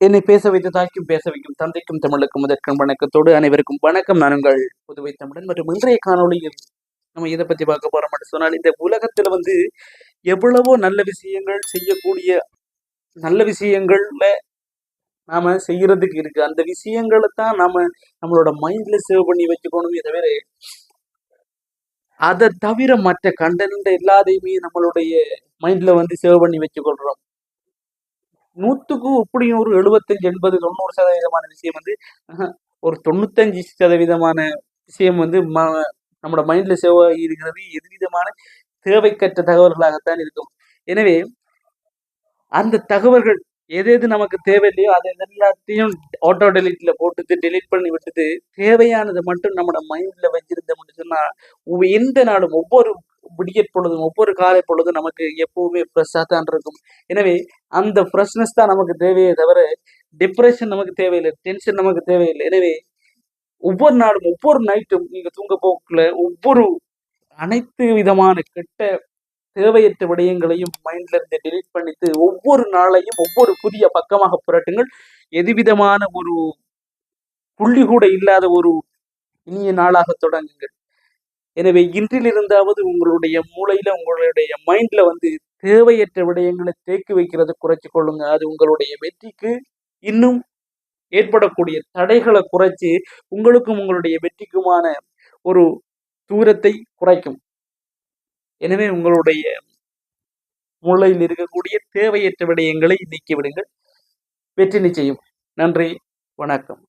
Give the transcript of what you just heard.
என்னை பேச வைத்து தாய்க்கும் பேச வைக்கும் தந்தைக்கும் தமிழுக்கும் முதற்கும் வணக்கத்தோடு அனைவருக்கும் வணக்கம். நானுங்கள் புதுவை தமிழன் மற்றும் இன்றைய காணொலியில் நம்ம இதை பத்தி பார்க்க போறோம் சொன்னால் இந்த உலகத்துல வந்து எவ்வளவோ நல்ல விஷயங்கள் செய்யக்கூடிய நல்ல விஷயங்கள்ல நாம செய்யறதுக்கு இருக்கு. அந்த விஷயங்களை தான் நாம நம்மளோட மைண்ட்ல சேவ் பண்ணி வச்சுக்கணுமே தவிர அதை தவிர மற்ற கண்டென்ட் எல்லாத்தையுமே நம்மளுடைய மைண்ட்ல வந்து சேவ் பண்ணி வச்சுக்கொள்றோம். நூற்றுக்கு எப்படியும் ஒரு எழுபத்தஞ்சு எண்பது தொண்ணூறு சதவீதமான விஷயம் வந்து ஒரு தொண்ணூத்தஞ்சு சதவீதமான விஷயம் வந்து ம- நம்மளோட மைண்டில் சேவ் இருக்கிறது எதுவிதமான தேவைக்கற்ற தகவல்களாகத்தான் இருக்கும். எனவே அந்த தகவல்கள் எது எது நமக்கு தேவையில்லையோ அது எல்லாத்தையும் ஆட்டோ டெலிட்ல போட்டுட்டு டெலீட் பண்ணி விட்டுட்டு தேவையானது மட்டும் நம்மளோட மைண்டில் வச்சிருந்தோம்னு சொன்னால் எந்த நாளும் ஒவ்வொரு விடியற் பொழுதும் ஒவ்வொரு காலை பொழுதும் நமக்கு எப்பவுமே ஃப்ரெஷ்ஷாக தான் இருக்கும். எனவே அந்த ஃப்ரெஷ்னஸ் தான் நமக்கு தேவையே தவிர டிப்ரெஷன் நமக்கு தேவையில்லை டென்ஷன் நமக்கு தேவையில்லை. எனவே ஒவ்வொரு நாளும் ஒவ்வொரு நைட்டும் நீங்கள் தூங்க போக்குள்ள ஒவ்வொரு அனைத்து விதமான கெட்ட தேவையற்ற விடயங்களையும் மைண்ட்ல இருந்து டெலீட் பண்ணிட்டு ஒவ்வொரு நாளையும் ஒவ்வொரு புதிய பக்கமாக புரட்டுங்கள். எதுவிதமான ஒரு புள்ளி கூட இல்லாத ஒரு இனிய நாளாக தொடங்குங்கள். எனவே இன்றிலிருந்தாவது உங்களுடைய மூளையில உங்களுடைய மைண்ட்ல வந்து தேவையற்ற விடயங்களை தேக்கி வைக்கிறதை குறைச்சு கொள்ளுங்க. அது உங்களுடைய வெற்றிக்கு இன்னும் ஏற்படக்கூடிய தடைகளை குறைச்சு உங்களுக்கும் உங்களுடைய வெற்றிக்குமான ஒரு தூரத்தை குறைக்கும். எனவே உங்களுடைய மூளையில் இருக்கக்கூடிய தேவையற்ற விடயங்களை நீக்கிவிடுங்கள். வெற்றி நிச்சயம். நன்றி. வணக்கம்.